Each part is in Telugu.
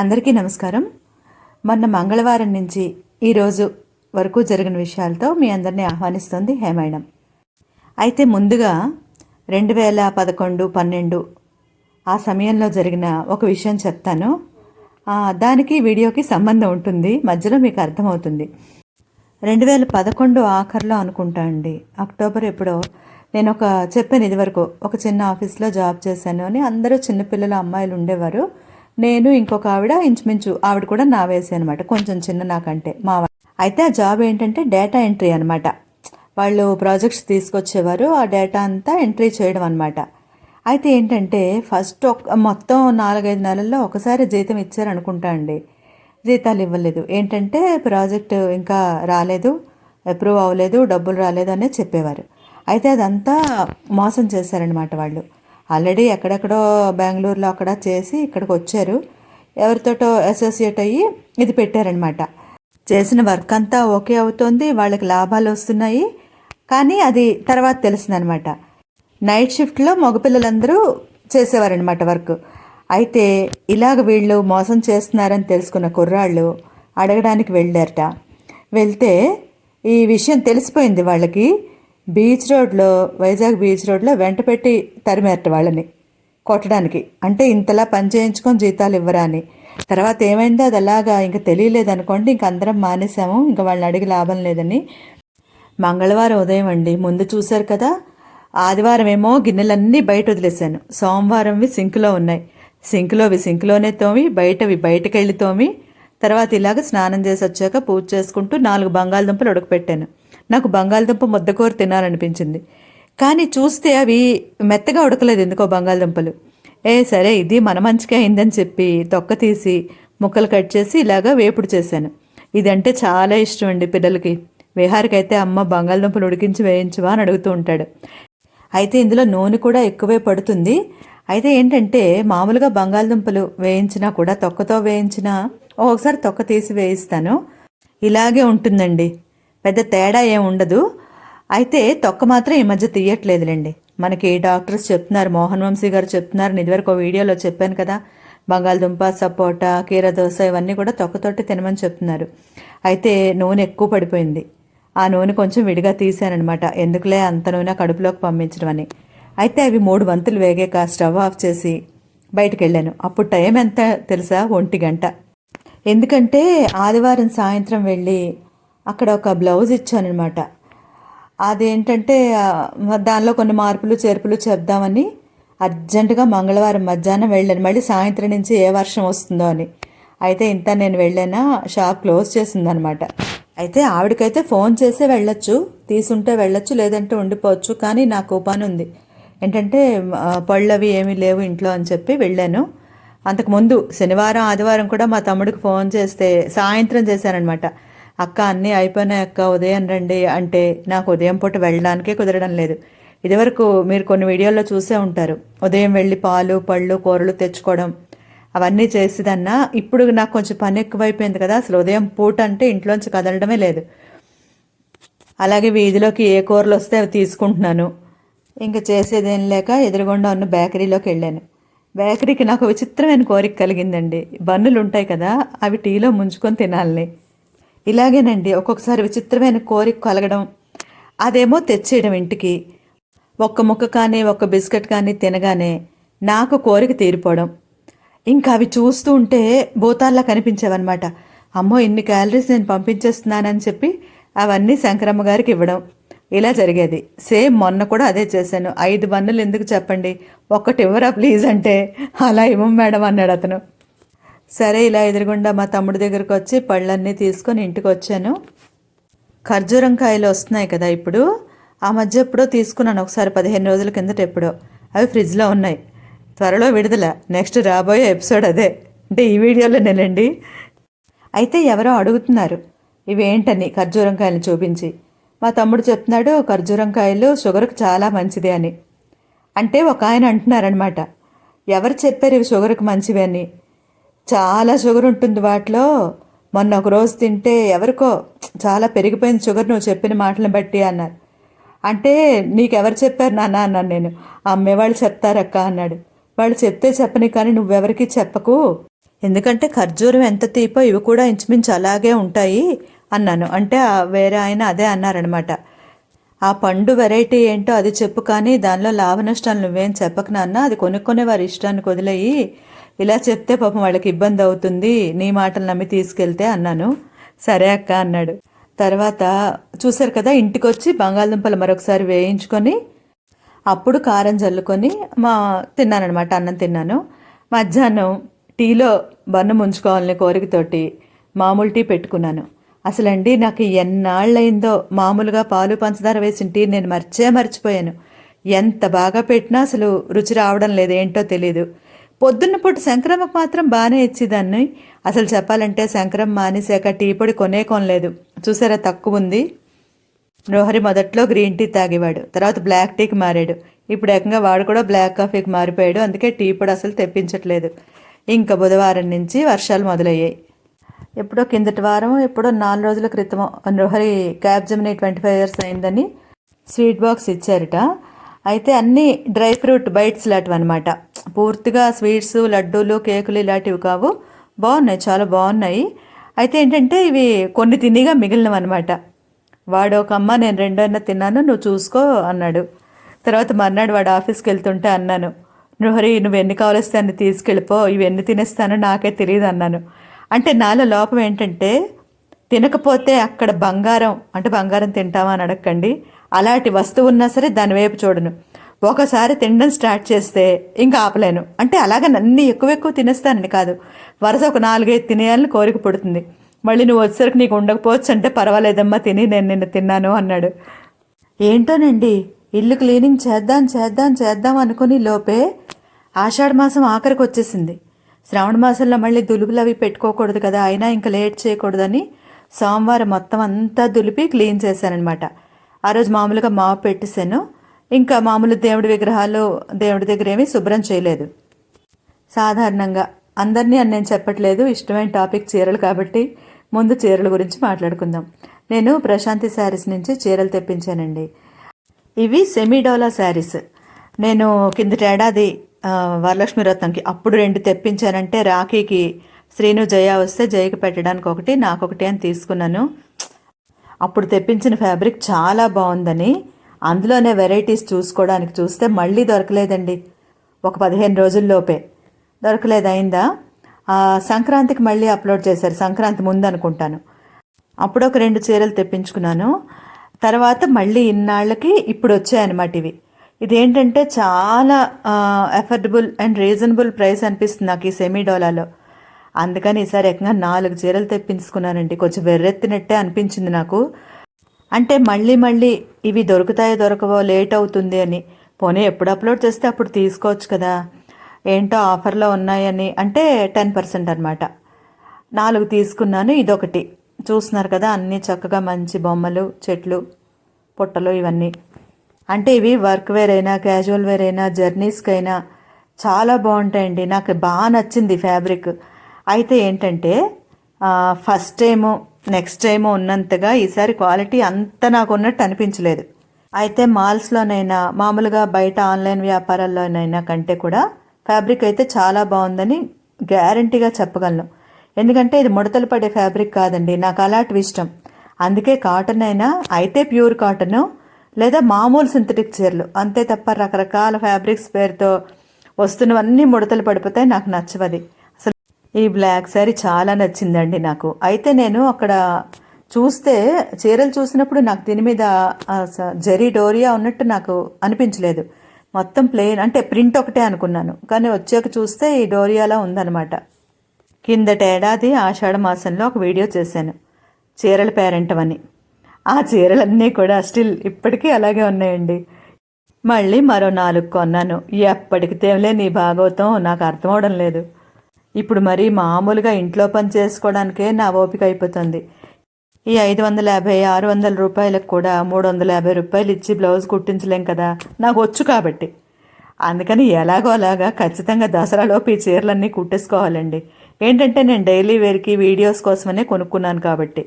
అందరికీ నమస్కారం. మొన్న మంగళవారం నుంచి ఈరోజు వరకు జరిగిన విషయాలతో మీ అందరినీ ఆహ్వానిస్తుంది హేమాయణం అయితే ముందుగా రెండు వేల పదకొండు పన్నెండు ఆ సమయంలో జరిగిన ఒక విషయం చెప్తాను. దానికి వీడియోకి సంబంధం ఉంటుంది. మధ్యలో మీకు అర్థమవుతుంది. రెండు వేల పదకొండు ఆఖరిలో అనుకుంటా అండి. అక్టోబర్ ఎప్పుడో నేను ఒక చెప్పాను ఇదివరకు ఒక చిన్న ఆఫీస్లో జాబ్ చేశాను అని. అందరూ చిన్నపిల్లల అమ్మాయిలు ఉండేవారు. నేను ఇంకొక ఆవిడ ఇంచుమించు ఆవిడ కూడా నా వేసే అనమాట కొంచెం చిన్న నాకంటే మా అయితే ఆ జాబ్ ఏంటంటే డేటా ఎంట్రీ అనమాట వాళ్ళు ప్రాజెక్ట్స్ తీసుకొచ్చేవారు. ఆ డేటా అంతా ఎంట్రీ చేయడం అనమాట అయితే ఏంటంటే ఫస్ట్ ఒక మొత్తం నాలుగైదు నెలల్లో ఒకసారి జీతం ఇచ్చారనుకుంటా అండి. జీతాలు ఇవ్వలేదు. ఏంటంటే ప్రాజెక్ట్ ఇంకా రాలేదు అప్రూవ్ అవ్వలేదు డబ్బులు రాలేదు అనేది చెప్పేవారు. అయితే అదంతా మోసం చేశారనమాట వాళ్ళు. ఆల్రెడీ ఎక్కడెక్కడో బెంగళూరులో అక్కడ చేసి ఇక్కడికి వచ్చారు. ఎవరితోటో అసోసియేట్ అయ్యి ఇది పెట్టారనమాట. చేసిన వర్క్ అంతా ఓకే అవుతోంది వాళ్ళకి లాభాలు వస్తున్నాయి. కానీ అది తర్వాత తెలిసిందనమాట. నైట్ షిఫ్ట్లో మగపిల్లలందరూ చేసేవారనమాట వర్క్ అయితే ఇలాగ వీళ్ళు మోసం చేస్తున్నారని తెలుసుకున్న కుర్రాళ్ళు అడగడానికి వెళ్ళారట. వెళ్తే ఈ విషయం తెలిసిపోయింది వాళ్ళకి. బీచ్ రోడ్లో వైజాగ్ బీచ్ రోడ్లో వెంట పెట్టి తరిమారట వాళ్ళని కొట్టడానికి. అంటే ఇంతలా పని చేయించుకొని జీతాలు ఇవ్వరా అని. తర్వాత ఏమైందో అది అలాగా ఇంకా తెలియలేదు అనుకోండి ఇంక అందరం మానేసాము ఇంకా వాళ్ళని అడిగి లాభం లేదని. మంగళవారం ఉదయం అండి ముందు చూశారు కదా ఆదివారం ఏమో గిన్నెలన్నీ బయట వదిలేశాను. సోమవారంవి సింక్లో ఉన్నాయి. సింక్లోవి సింక్లోనే తోమి బయటవి బయటకెళ్ళి తోమి తర్వాత ఇలాగ స్నానం చేసి వచ్చాక పూజ చేసుకుంటూ నాలుగు బంగాళదుంపలు ఉడకపెట్టాను. నాకు బంగాళదుంప ముద్దకూర తినాలనిపించింది. కానీ చూస్తే అవి మెత్తగా ఉడకలేదు ఎందుకో బంగాళదుంపలు. ఏ సరే ఇది మన మంచిగా అయిందని చెప్పి తొక్క తీసి ముక్కలు కట్ చేసి ఇలాగా వేపుడు చేశాను. ఇదంటే చాలా ఇష్టం అండి పిల్లలకి. విహారికి అయితే అమ్మ బంగాళదుంపలు ఉడికించి వేయించవా అని అడుగుతూ ఉంటాడు. అయితే ఇందులో నూనె కూడా ఎక్కువే పడుతుంది. అయితే ఏంటంటే మామూలుగా బంగాళదుంపలు వేయించినా కూడా తొక్కతో వేయించినా ఒకసారి తొక్క తీసి వేయిస్తాను. ఇలాగే ఉంటుందండి. పెద్ద తేడా ఏం ఉండదు. అయితే తొక్క మాత్రం ఈ మధ్య తీయట్లేదులేండి. మనకి డాక్టర్స్ చెప్తున్నారు మోహన్ వంశీ గారు చెప్తున్నారు నేను ఇదివరకు ఒక వీడియోలో చెప్పాను కదా బంగాళదుంప సపోటా కీర దోస ఇవన్నీ కూడా తొక్కతోటి తినమని చెప్తున్నారు. అయితే నూనె ఎక్కువ పడిపోయింది. ఆ నూనె కొంచెం విడిగా తీశానమాట ఎందుకులే అంత నూనె కడుపులోకి పంపించడం అని అయితే అవి మూడు వంతులు వేగాక స్టవ్ ఆఫ్ చేసి బయటకు వెళ్ళాను అప్పుడు టైం ఎంత తెలుసా? ఒంటి గంట. ఎందుకంటే ఆదివారం సాయంత్రం వెళ్ళి అక్కడ ఒక బ్లౌజ్ ఇచ్చానమాట అదేంటంటే దానిలో కొన్ని మార్పులు చేర్పులు చెప్దామని అర్జెంటుగా మంగళవారం మధ్యాహ్నం వెళ్ళాను. మళ్ళీ సాయంత్రం నుంచి ఏ వర్షం వస్తుందో అని. అయితే ఇంత నేను వెళ్ళానా షాప్ క్లోజ్ చేసిందనమాట అయితే ఆవిడకైతే ఫోన్ చేసే వెళ్ళొచ్చు తీసుంటే వెళ్ళొచ్చు లేదంటే ఉండిపోవచ్చు కానీ నాకు పని ఉంది. ఏంటంటే ఆ, పళ్ళు అవి ఏమీ లేవు ఇంట్లో అని చెప్పి వెళ్ళాను. అంతకుముందు శనివారం ఆదివారం కూడా మా తమ్ముడికి ఫోన్ చేస్తే సాయంత్రం చేశానమాట అక్క అన్నీ అయిపోయినాయి అక్క ఉదయం రండి అంటే నాకు ఉదయం పూట వెళ్ళడానికే కుదరడం లేదు. ఇదివరకు మీరు కొన్ని వీడియోల్లో చూసే ఉంటారు. ఉదయం వెళ్ళి పాలు పళ్ళు కూరలు తెచ్చుకోవడం అవన్నీ చేసేదన్నా ఇప్పుడు నాకు కొంచెం పని ఎక్కువైపోయింది కదా అసలు ఉదయం పూట అంటే ఇంట్లోంచి కదలడమే లేదు. అలాగే వీధిలోకి ఏ కూరలు వస్తే అవి తీసుకుంటున్నాను. ఇంకా చేసేదేం లేక ఎదురుగుండా ఉన్న బేకరీలోకి వెళ్ళాను. బేకరీకి నాకు విచిత్రమైన కోరిక కలిగిందండి. బన్నులు ఉంటాయి కదా అవి టీలో ముంచుకొని తినాలని. ఇలాగేనండి ఒక్కొక్కసారి విచిత్రమైన కోరిక కలగడం అదేమో తెచ్చేయడం ఇంటికి. ఒక్క ముక్క కానీ ఒక్క బిస్కెట్ కానీ తినగానే నాకు కోరిక తీరిపోవడం. ఇంకా అవి చూస్తూ ఉంటే భూతాల్లా కనిపించేవన్నమాట. అమ్మో ఇన్ని క్యాలరీస్ నేను పంపించేస్తున్నానని చెప్పి అవన్నీ శంకరమ్మ గారికి ఇవ్వడం. ఇలా జరిగేది. సేమ్ మొన్న కూడా అదే చేశాను. ఐదు బన్నులు ఎందుకు చెప్పండి? ఒక్కటి ఇవ్వరా ప్లీజ్ అంటే అలా ఇవ్వం మేడం అన్నాడు అతను. సరే ఇలా ఎదురుగుండా మా తమ్ముడి దగ్గరకు వచ్చి పళ్ళన్నీ తీసుకొని ఇంటికి వచ్చాను ఖర్జూరం కాయలు వస్తున్నాయి కదా ఇప్పుడు. ఆ మధ్య ఎప్పుడో తీసుకున్నాను ఒకసారి పదిహేను రోజుల కిందట ఎప్పుడో. అవి ఫ్రిడ్జ్లో ఉన్నాయి. త్వరలో విడుదల. నెక్స్ట్ రాబోయే ఎపిసోడ్ అదే. అంటే ఈ వీడియోలోనేనండి అయితే ఎవరో అడుగుతున్నారు ఇవేంటని ఖర్జూరం కాయలు చూపించి. మా తమ్ముడు చెప్తున్నాడు ఖర్జూరం కాయలు షుగర్కి చాలా మంచిది అని. అంటే ఒక ఆయన అంటున్నారనమాట ఎవరు చెప్పారు ఇవి షుగర్కి మంచివి అని? చాలా షుగర్ ఉంటుంది వాటిలో. మొన్న ఒక రోజు తింటే ఎవరికో చాలా పెరిగిపోయింది షుగర్ నువ్వు చెప్పిన మాటలను బట్టి అన్నారు. అంటే నీకెవరు చెప్పారు నాన్న అన్నాను నేను. అమ్మేవాళ్ళు చెప్తారక్క అన్నాడు. వాళ్ళు చెప్తే చెప్పని కానీ నువ్వెవరికి చెప్పకు. ఎందుకంటే ఖర్జూరం ఎంత తీపో ఇవి కూడా ఇంచుమించు అలాగే ఉంటాయి అన్నాను. అంటే వేరే ఆయన అదే అన్నారనమాట ఆ పండు వెరైటీ ఏంటో అది చెప్పు కానీ దానిలో లాభ నష్టాలు నువ్వేం చెప్పకు నాన్న. అది కొనుక్కునే వారి ఇష్టానికి వదిలేయి. ఇలా చెప్తే పాపం వాళ్ళకి ఇబ్బంది అవుతుంది నీ మాటలు నమ్మి తీసుకెళ్తే అన్నాను. సరే అక్క అన్నాడు. తర్వాత చూశారు కదా ఇంటికి వచ్చి బంగాళదుంపలు మరొకసారి వేయించుకొని అప్పుడు కారం చల్లుకొని మా తిన్నానమాట అన్నం తిన్నాను. మధ్యాహ్నం టీలో బన్ను ముంచుకోవాలని కోరికతోటి మామూలు టీ పెట్టుకున్నాను. అసలండి నాకు ఎన్నాళ్ళైందో మామూలుగా పాలు పంచదార వేసిన టీ నేను మర్చే మర్చిపోయాను. ఎంత బాగా పెట్టినా అసలు రుచి రావడం లేదు ఏంటో తెలీదు. పొద్దున్న పూట శంకరమ్మకు మాత్రం బాగానే ఇచ్చేదాన్ని. అసలు చెప్పాలంటే శంకరమ్మ మానేశాక టీ పొడి కొనే కొనలేదు చూసారా తక్కువ ఉంది. రోహరి మొదట్లో గ్రీన్ టీ తాగేవాడు. తర్వాత బ్లాక్ టీకి మారాడు. ఇప్పుడు ఏకంగా వాడు కూడా బ్లాక్ కాఫీకి మారిపోయాడు. అందుకే టీ పొడి అసలు తెప్పించట్లేదు. ఇంకా బుధవారం నుంచి వర్షాలు మొదలయ్యాయి. ఎప్పుడో కిందటి వారం ఎప్పుడో నాలుగు రోజుల క్రితం రోహరి క్యాబ్జమిని ట్వంటీ ఫైవ్ ఇయర్స్ అయిందని స్వీట్ బాక్స్ ఇచ్చారట. అయితే అన్నీ డ్రై ఫ్రూట్ బైట్స్ లాంటివి అనమాట పూర్తిగా స్వీట్స్ లడ్డూలు కేకులు ఇలాంటివి కావు. బాగున్నాయి చాలా బాగున్నాయి. అయితే ఏంటంటే ఇవి కొన్ని తినిగా మిగిలినవి అనమాట వాడు ఒక అమ్మ నేను రెండైనా తిన్నాను నువ్వు చూసుకో అన్నాడు. తర్వాత మర్నాడు వాడు ఆఫీస్కి వెళ్తుంటే అన్నాను నువ్వు హరి నువ్వు ఎన్ని కావలిస్తే అన్ని తీసుకెళ్ళిపో ఇవి ఎన్ని తినేస్తానో నాకే తెలియదు అన్నాను. అంటే నాలో లోపం ఏంటంటే తినకపోతే అక్కడ బంగారం అంటే బంగారం తింటావా అని అడగండి అలాంటి వస్తువు ఉన్నా సరే దాని వైపు చూడను. ఒకసారి తినడం స్టార్ట్ చేస్తే ఇంకా ఆపలేను. అంటే అలాగే అన్ని ఎక్కువ ఎక్కువ తినేస్తానని కాదు. వరుస ఒక నాలుగైదు తినేయాలని కోరిక పుడుతుంది. మళ్ళీ నువ్వు వచ్చేసరికి నీకు ఉండకపోవచ్చు అంటే పర్వాలేదమ్మా తిని నేను నిన్ను తిన్నాను అన్నాడు. ఏంటోనండి ఇల్లు క్లీనింగ్ చేద్దాం చేద్దాం చేద్దాం అనుకుని లోపే ఆషాఢ మాసం ఆఖరికి వచ్చేసింది. శ్రావణ మాసంలో మళ్ళీ దులుపులు అవి పెట్టుకోకూడదు కదా అయినా ఇంకా లేట్ చేయకూడదని సోమవారం మొత్తం అంతా దులిపి క్లీన్ చేశానమాట ఆ రోజు మామూలుగా మాపు పెట్టేశాను. ఇంకా మామూలు దేవుడి విగ్రహాలు దేవుడి దగ్గర ఏమీ శుభ్రం చేయలేదు. సాధారణంగా అందరినీ అని నేను చెప్పట్లేదు. ఇష్టమైన టాపిక్ చీరలు కాబట్టి ముందు చీరల గురించి మాట్లాడుకుందాం. నేను ప్రశాంతి శారీస్ నుంచి చీరలు తెప్పించానండి. ఇవి సెమీడోలా శారీస్. నేను కిందటి ఏడాది వరలక్ష్మి రత్నంకి అప్పుడు రెండు తెప్పించానంటే రాఖీకి శ్రీను జయ వస్తే జయకి పెట్టడానికి ఒకటి నాకొకటి అని తీసుకున్నాను. అప్పుడు తెప్పించిన ఫ్యాబ్రిక్ చాలా బాగుందని అందులోనే వెరైటీస్ చూసుకోవడానికి చూస్తే మళ్ళీ దొరకలేదండి. ఒక పదిహేను రోజుల్లోపే దొరకలేదు అయిందా? సంక్రాంతికి మళ్ళీ అప్లోడ్ చేశారు. సంక్రాంతి ముందు అనుకుంటాను. అప్పుడు ఒక రెండు చీరలు తెప్పించుకున్నాను. తర్వాత మళ్ళీ ఇన్నాళ్ళకి ఇప్పుడు వచ్చాయన్నమాట ఇవి. ఇదేంటంటే చాలా అఫోర్డబుల్ అండ్ రీజనబుల్ ప్రైస్ అనిపిస్తుంది నాకు ఈ సెమీ డోలాలో అందుకని ఈసారి ఏకంగా నాలుగు చీరలు తెప్పించుకున్నానండి. కొంచెం వెర్రెత్తినట్టే అనిపించింది నాకు. అంటే మళ్ళీ మళ్ళీ ఇవి దొరుకుతాయో దొరకవో లేట్ అవుతుంది అని. పోనీ ఎప్పుడు అప్లోడ్ చేస్తే అప్పుడు తీసుకోవచ్చు కదా. ఏంటో ఆఫర్లో ఉన్నాయని. అంటే టెన్ పర్సెంట్ అనమాట నాలుగు తీసుకున్నాను ఇదొకటి. చూస్తున్నారు కదా అన్నీ చక్కగా మంచి బొమ్మలు చెట్లు పుట్టలు ఇవన్నీ. అంటే ఇవి వర్క్ వేర్ అయినా క్యాజువల్ వేర్ అయినా జర్నీస్కి అయినా చాలా బాగుంటాయండి. నాకు బాగా నచ్చింది ఫ్యాబ్రిక్. అయితే ఏంటంటే ఫస్ట్ టైము నెక్స్ట్ టైము ఉన్నంతగా ఈసారి క్వాలిటీ అంత నాకు ఉన్నట్టు అనిపించలేదు. అయితే మాల్స్లోనైనా మామూలుగా బయట ఆన్లైన్ వ్యాపారాల్లోనైనా కంటే కూడా ఫ్యాబ్రిక్ అయితే చాలా బాగుందని గ్యారంటీగా చెప్పగలను. ఎందుకంటే ఇది ముడతలు పడే ఫ్యాబ్రిక్ కాదండి నాకు అలాంటివి ఇష్టం. అందుకే కాటన్ అయినా అయితే ప్యూర్ కాటను లేదా మామూలు సింథటిక్ చీరలు అంతే తప్ప రకరకాల ఫ్యాబ్రిక్స్ పేరుతో వస్తున్నవన్నీ ముడతలు పడిపోతాయి నాకు నచ్చవది. ఈ బ్లాక్ శారీ చాలా నచ్చిందండి నాకు. అయితే నేను అక్కడ చూస్తే చీరలు చూసినప్పుడు నాకు దీని మీద జరీ డోరియా ఉన్నట్టు నాకు అనిపించలేదు. మొత్తం ప్లెయిన్ అంటే ప్రింట్ ఒకటే అనుకున్నాను. కానీ వచ్చాక చూస్తే ఈ డోరియాలా ఉందన్నమాట. కిందటేడాది ఆషాఢ మాసంలో ఒక వీడియో చేశాను. చీరల పేరెంటం అని. ఆ చీరలన్నీ కూడా స్టిల్ ఇప్పటికీ అలాగే ఉన్నాయండి. మళ్ళీ మరో నాలుగు కొన్నాను. ఎప్పటికి తేవలే నీ భాగవతం నాకు అర్థం అవడం లేదు. ఇప్పుడు మరీ మామూలుగా ఇంట్లో పని చేసుకోవడానికే నా ఓపిక అయిపోతుంది. ఈ ఐదు వందల యాభై ఆరు వందల రూపాయలకు కూడా మూడు వందల యాభై రూపాయలు ఇచ్చి బ్లౌజ్ కుట్టించలేం కదా నాకు వచ్చు కాబట్టి. అందుకని ఎలాగో అలాగా ఖచ్చితంగా దసరాలోపు ఈ చీరలన్నీ కుట్టేసుకోవాలండి. ఏంటంటే నేను డైలీ వేర్కి వీడియోస్ కోసమనే కొనుక్కున్నాను కాబట్టి.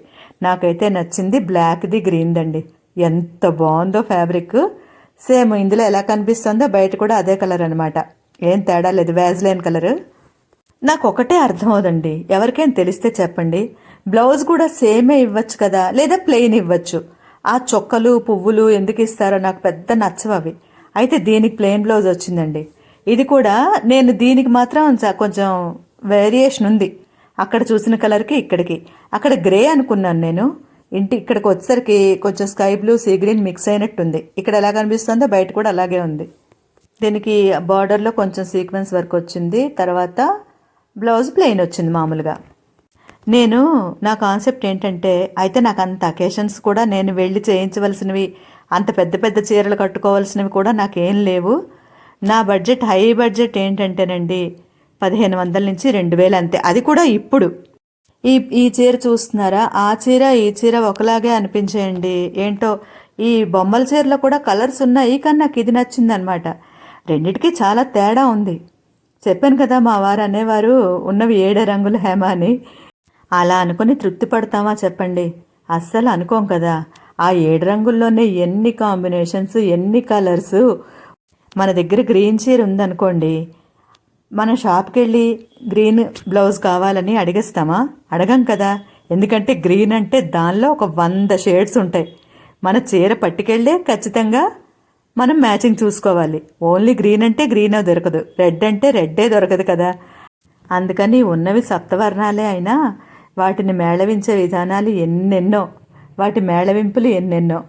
నాకైతే నచ్చింది బ్లాక్ది గ్రీన్దండి. ఎంత బాగుందో ఫ్యాబ్రిక్. సేమ్ ఇందులో ఎలా కనిపిస్తుందో బయట కూడా అదే కలర్ అనమాట ఏం తేడా లేదు వ్యాజ్లైన్ కలర్. నాకు ఒకటే అర్థమవుదండి. ఎవరికైనా తెలిస్తే చెప్పండి. బ్లౌజ్ కూడా సేమే ఇవ్వచ్చు కదా లేదా ప్లెయిన్ ఇవ్వచ్చు. ఆ చొక్కలు పువ్వులు ఎందుకు ఇస్తారో నాకు పెద్ద నచ్చవు అవి అయితే దీనికి ప్లెయిన్ బ్లౌజ్ వచ్చిందండి. ఇది కూడా నేను దీనికి మాత్రం కొంచెం వేరియేషన్ ఉంది. అక్కడ చూసిన కలర్కి ఇక్కడికి. అక్కడ గ్రే అనుకున్నాను నేను. ఇంటి ఇక్కడికి వచ్చేసరికి కొంచెం sky blue sea green mix అయినట్టుంది. ఇక్కడ ఎలా కనిపిస్తుందో బయట కూడా అలాగే ఉంది. దీనికి బార్డర్లో కొంచెం సీక్వెన్స్ వర్క్ వచ్చింది. తర్వాత బ్లౌజ్ ప్లెయిన్ వచ్చింది మామూలుగా. నేను నా కాన్సెప్ట్ ఏంటంటే అయితే నాకు అంత అకేషన్స్ కూడా నేను వెళ్ళి చేయించవలసినవి అంత పెద్ద పెద్ద చీరలు కట్టుకోవాల్సినవి కూడా నాకేం లేవు. నా బడ్జెట్ హై బడ్జెట్ ఏంటంటేనండి పదిహేను వందల నుంచి రెండు వేలు అంతే. అది కూడా ఇప్పుడు. ఈ ఈ చీర చూస్తున్నారా? ఆ చీర ఈ చీర ఒకలాగే అనిపించేయండి. ఏంటో ఈ బొమ్మల చీరలో కూడా కలర్స్ ఉన్నాయి కానీ నాకు ఇది నచ్చిందనమాట. రెండిటికి చాలా తేడా ఉంది. చెప్పాను కదా మా వారు అనేవారు ఉన్నవి ఏడే రంగులు హేమ అని. అలా అనుకుని తృప్తి పడతామా చెప్పండి. అస్సలు అనుకోం కదా. ఆ ఏడు రంగుల్లోనే ఎన్ని కాంబినేషన్స్ ఎన్ని కలర్స్. మన దగ్గర గ్రీన్ చీర ఉందనుకోండి. మనం షాప్కి వెళ్ళి గ్రీన్ బ్లౌజ్ కావాలని అడిగేస్తామా? అడగం కదా. ఎందుకంటే గ్రీన్ అంటే దానిలో ఒక వంద షేడ్స్ ఉంటాయి. మన చీర పట్టుకెళ్ళే ఖచ్చితంగా మనం మ్యాచింగ్ చూసుకోవాలి. ఓన్లీ గ్రీన్ అంటే గ్రీన్ దొరకదు. రెడ్ అంటే రెడ్డే దొరకదు కదా. అందుకని ఉన్నవి సప్తవర్ణాలే అయినా వాటిని మేళవించే విధానాలు ఎన్నెన్నో. వాటి మేళవింపులు ఎన్నెన్నో.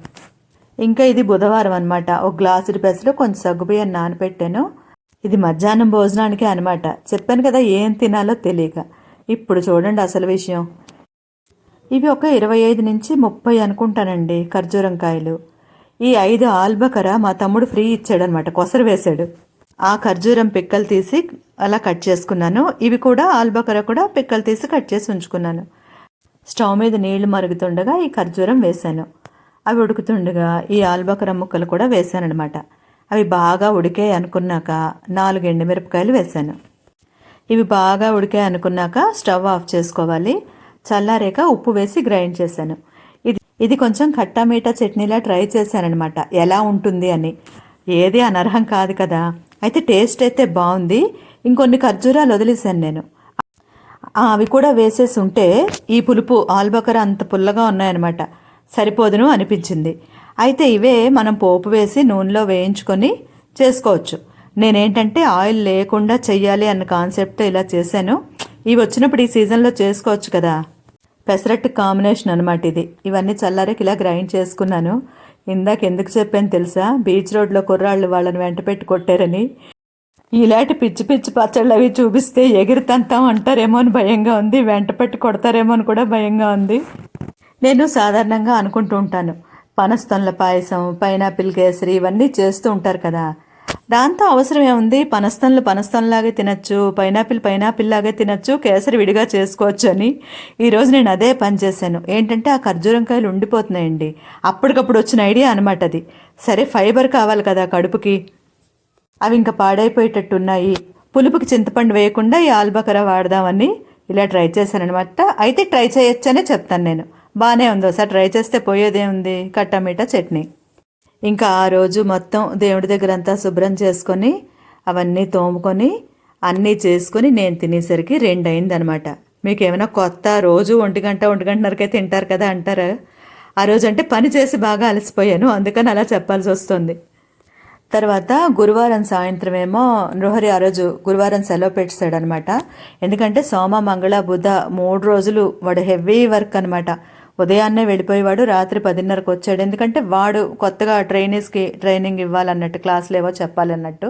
ఇంకా ఇది బుధవారం అనమాట ఒక గ్లాసుడి పెసలు కొంచెం సగ్గుబియ్యం నానపెట్టాను. ఇది మధ్యాహ్నం భోజనానికే అనమాట చెప్పాను కదా ఏం తినాలో తెలియక. ఇప్పుడు చూడండి అసలు విషయం. ఇవి ఒక ఇరవై ఐదు నుంచి ముప్పై అనుకుంటానండి ఖర్జూరం కాయలు. ఈ ఐదు ఆల్బకర మా తమ్ముడు ఫ్రీ ఇచ్చాడనమాట. కొసరు వేశాడు. ఆ ఖర్జూరం పిక్కలు తీసి అలా కట్ చేసుకున్నాను. ఇవి కూడా ఆల్బకర కూడా పిక్కలు తీసి కట్ చేసి ఉంచుకున్నాను. స్టవ్ మీద నీళ్ళు మరుగుతుండగా ఈ ఖర్జూరం వేశాను. అవి ఉడుకుతుండగా ఈ ఆల్బకర ముక్కలు కూడా వేశానమాట అవి బాగా ఉడికాయి అనుకున్నాక నాలుగు ఎండుమిరపకాయలు వేశాను. ఇవి బాగా ఉడికాయి అనుకున్నాక స్టవ్ ఆఫ్ చేసుకోవాలి. చల్లారేక ఉప్పు వేసి గ్రైండ్ చేశాను. ఇది కొంచెం ఖట్టా మీఠా చట్నీలా ట్రై చేశానమాట ఎలా ఉంటుంది అని. ఏది అనర్హం కాదు కదా. అయితే టేస్ట్ అయితే బాగుంది. ఇంకొన్ని ఖర్జూరాలు వదిలేశాను నేను. అవి కూడా వేసేసి ఉంటే ఈ పులుపు ఆల్బకర అంత పుల్లగా ఉన్నాయన్నమాట. సరిపోదును అనిపించింది. అయితే ఇవే మనం పోపు వేసి నూనెలో వేయించుకొని చేసుకోవచ్చు. నేనేంటంటే ఆయిల్ లేకుండా చెయ్యాలి అన్న కాన్సెప్ట్ ఇలా చేశాను. ఇవి వచ్చినప్పుడు ఈ సీజన్లో చేసుకోవచ్చు కదా. పెసరట్టు కాంబినేషన్ అనమాట ఇది. ఇవన్నీ చల్లారకి ఇలా గ్రైండ్ చేసుకున్నాను. ఇందాక ఎందుకు చెప్పాను తెలుసా? బీచ్ రోడ్లో కుర్రాళ్ళు వాళ్ళని వెంట పెట్టి కొట్టారని. ఇలాంటి పిచ్చి పిచ్చి పచ్చళ్ళు అవి చూపిస్తే ఎగిరితంతాం అంటారేమో అని భయంగా ఉంది. వెంట పెట్టి కొడతారేమో అని కూడా భయంగా ఉంది. నేను సాధారణంగా అనుకుంటూ ఉంటాను. పనస్తన్ల పాయసం పైనాపిల్ కేసరి ఇవన్నీ చేస్తూ ఉంటారు కదా. దాంతో అవసరమే ఉంది పనస్తన్లు పనస్తన్లాగే తినచ్చు. పైనాపిల్ పైనాపిల్ లాగే తినచ్చు. కేసరి విడిగా చేసుకోవచ్చు అని. ఈరోజు నేను అదే పని చేశాను. ఏంటంటే ఆ ఖర్జూరం కాయలు ఉండిపోతున్నాయండి. అప్పటికప్పుడు వచ్చిన ఐడియా అనమాట అది. సరే ఫైబర్ కావాలి కదా కడుపుకి. అవి ఇంకా పాడైపోయేటట్టు ఉన్నాయి పులుపుకి చింతపండు వేయకుండా ఈ ఆల్బకర వాడదామని ఇలా ట్రై చేశానమాట అయితే ట్రై చేయొచ్చనే చెప్తాను నేను. బాగానే ఉంది. ఒకసారి ట్రై చేస్తే పోయేదే ఉంది కట్టమీట చట్నీ. ఇంకా ఆ రోజు మొత్తం దేవుడి దగ్గర అంతా శుభ్రం చేసుకొని అవన్నీ తోముకొని అన్నీ చేసుకొని నేను తినేసరికి రెండు అయిందనమాట మీకు ఏమైనా కొత్త రోజు ఒంటి గంట ఒంటి గంటన్నరకే తింటారు కదా అంటారు. ఆ రోజు అంటే పని చేసి బాగా అలసిపోయాను అందుకని అలా చెప్పాల్సి వస్తుంది. తర్వాత గురువారం సాయంత్రం ఏమో నృహరి ఆ రోజు గురువారం సెలవు పెట్టాడనమాట ఎందుకంటే సోమ మంగళ బుధ మూడు రోజులు వాడు హెవీ వర్క్ అనమాట. ఉదయాన్నే వెళ్ళిపోయేవాడు రాత్రి పదిన్నరకు వచ్చాడు ఎందుకంటే వాడు కొత్తగా ట్రైనీస్కి ట్రైనింగ్ ఇవ్వాలన్నట్టు క్లాసులు ఏవో చెప్పాలన్నట్టు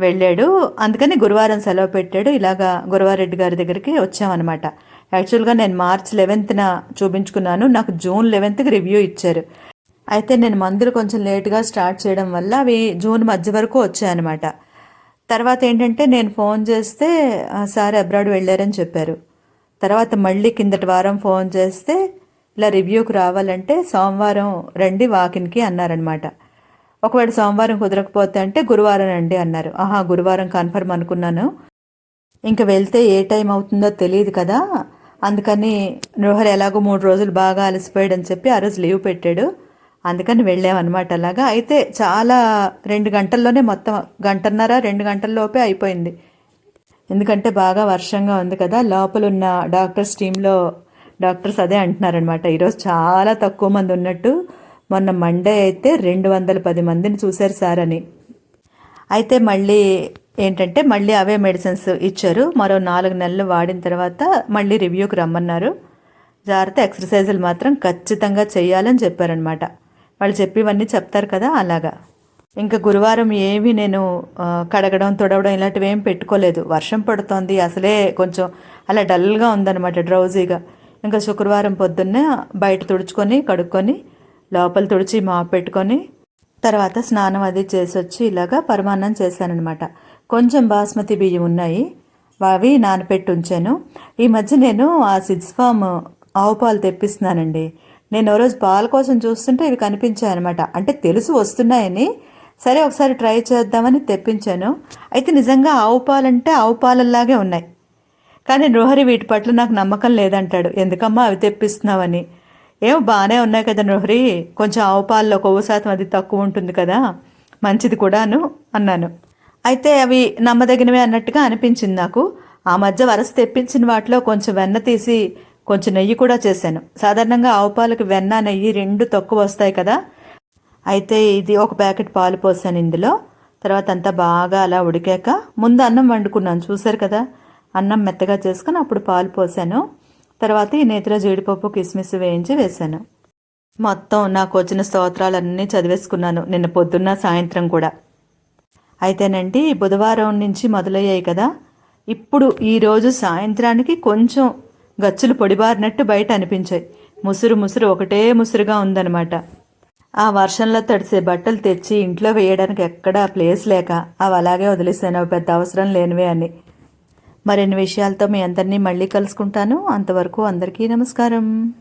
వెళ్ళాడు. అందుకని గురువారం సెలవు పెట్టాడు. ఇలాగా గురువారెడ్డి గారి దగ్గరికి వచ్చామన్నమాట. యాక్చువల్గా నేను మార్చ్ లెవెన్త్న చూపించుకున్నాను. నాకు జూన్ లెవెన్త్కి రివ్యూ ఇచ్చారు. అయితే నేను మందులు కొంచెం లేట్గా స్టార్ట్ చేయడం వల్ల అవి జూన్ మధ్య వరకు వచ్చాయన్నమాట. తర్వాత ఏంటంటే నేను ఫోన్ చేస్తే సార్ అబ్రాడ్ వెళ్ళారని చెప్పారు. తర్వాత మళ్ళీ కిందటి వారం ఫోన్ చేస్తే ఇలా రివ్యూకి రావాలంటే సోమవారం రండి వాకిన్కి అన్నారనమాట. ఒకవేళ సోమవారం కుదరకపోతే అంటే గురువారం రండి అన్నారు. ఆహా గురువారం కన్ఫర్మ్ అనుకున్నాను. ఇంకా వెళ్తే ఏ టైం అవుతుందో తెలియదు కదా. అందుకని నృహర్ ఎలాగో మూడు రోజులు బాగా అలసిపోయాడని చెప్పి ఆ రోజు లీవ్ పెట్టాడు. అందుకని వెళ్ళామన్నమాట అలాగా. అయితే చాలా రెండు గంటల్లోనే మొత్తం గంటన్నర రెండు గంటల్లోపే అయిపోయింది. ఎందుకంటే బాగా వర్షంగా ఉంది కదా. లోపల ఉన్న డాక్టర్స్ టీంలో డాక్టర్స్ అదే అంటున్నారనమాట ఈరోజు చాలా తక్కువ మంది ఉన్నట్టు మొన్న మండే అయితే రెండు వందల పది మందిని చూశారు సార్ అని. అయితే మళ్ళీ ఏంటంటే మళ్ళీ అవే మెడిసిన్స్ ఇచ్చారు. మరో నాలుగు నెలలు వాడిన తర్వాత మళ్ళీ రివ్యూకి రమ్మన్నారు. జాగ్రత్త ఎక్సర్సైజులు మాత్రం ఖచ్చితంగా చేయాలని చెప్పారనమాట వాళ్ళు చెప్పివన్నీ చెప్తారు కదా అలాగా. ఇంకా గురువారం ఏమీ నేను కడగడం తుడవడం ఇలాంటివి ఏం పెట్టుకోలేదు. వర్షం పడుతోంది అసలే కొంచెం అలా డల్గా ఉందన్నమాట డ్రౌజీగా. ఇంకా శుక్రవారం పొద్దున్నే బయట తుడుచుకొని కడుక్కొని లోపల తుడిచి మాపు పెట్టుకొని తర్వాత స్నానం అది చేసి వచ్చి ఇలాగా పరమాన్నం చేశానన్నమాట. కొంచెం బాస్మతి బియ్యం ఉన్నాయి అవి నానపెట్టి ఉంచాను. ఈ మధ్య నేను ఆ సిడ్స్ ఫామ్ ఆవు పాలు తెప్పిస్తున్నానండి. నేను రోజు పాల కోసం చూస్తుంటే ఇవి కనిపించాయి అనమాట అంటే తెలుసు వస్తున్నాయని. సరే ఒకసారి ట్రై చేద్దామని తెప్పించాను. అయితే నిజంగా ఆవు పాలంటే ఆవు పాలల్లాగే ఉన్నాయి. కానీ నృహరి వీటి పట్ల నాకు నమ్మకం లేదంటాడు. ఎందుకమ్మా అవి తెప్పిస్తున్నావని? ఏమో బాగానే ఉన్నాయి కదా నృహరి. కొంచెం ఆవు పాలలో కొవ్వు శాతం అది తక్కువ ఉంటుంది కదా. మంచిది కూడాను అన్నాను. అయితే అవి నమ్మదగినవే అన్నట్టుగా అనిపించింది నాకు. ఆ మధ్య వరస తెప్పించిన వాటిలో కొంచెం వెన్న తీసి కొంచెం నెయ్యి కూడా చేశాను. సాధారణంగా ఆవు పాలకు వెన్న నెయ్యి రెండు తక్కువ వస్తాయి కదా. అయితే ఇది ఒక ప్యాకెట్ పాలు పోసాను ఇందులో. తర్వాత అంతా బాగా అలా ఉడికాక ముందు అన్నం వండుకున్నాను. చూశారు కదా? అన్నం మెత్తగా చేసుకుని అప్పుడు పాలు పోసాను. తర్వాత ఈ నేతిలో జీడిపప్పు కిస్మిస్ వేయించి వేశాను మొత్తం నాకు వచ్చిన స్తోత్రాలన్నీ చదివేసుకున్నాను నిన్న పొద్దున్న సాయంత్రం కూడా. అయితేనండి బుధవారం నుంచి మొదలయ్యాయి కదా. ఇప్పుడు ఈరోజు సాయంత్రానికి కొంచెం గచ్చులు పొడిబారినట్టు బయట అనిపించాయి. ముసురు ముసురు ఒకటే ముసురుగా ఉందన్నమాట. ఆ వర్షంలో తడిసే బట్టలు తెచ్చి ఇంట్లో వేయడానికి ఎక్కడా ప్లేస్ లేక అవి అలాగే వదిలేసాను. అవి పెద్ద అవసరం లేనివే అని. మరిన్ని విషయాలతో మీ అందరినీ మళ్ళీ కలుసుకుంటాను. అంతవరకు అందరికీ నమస్కారం.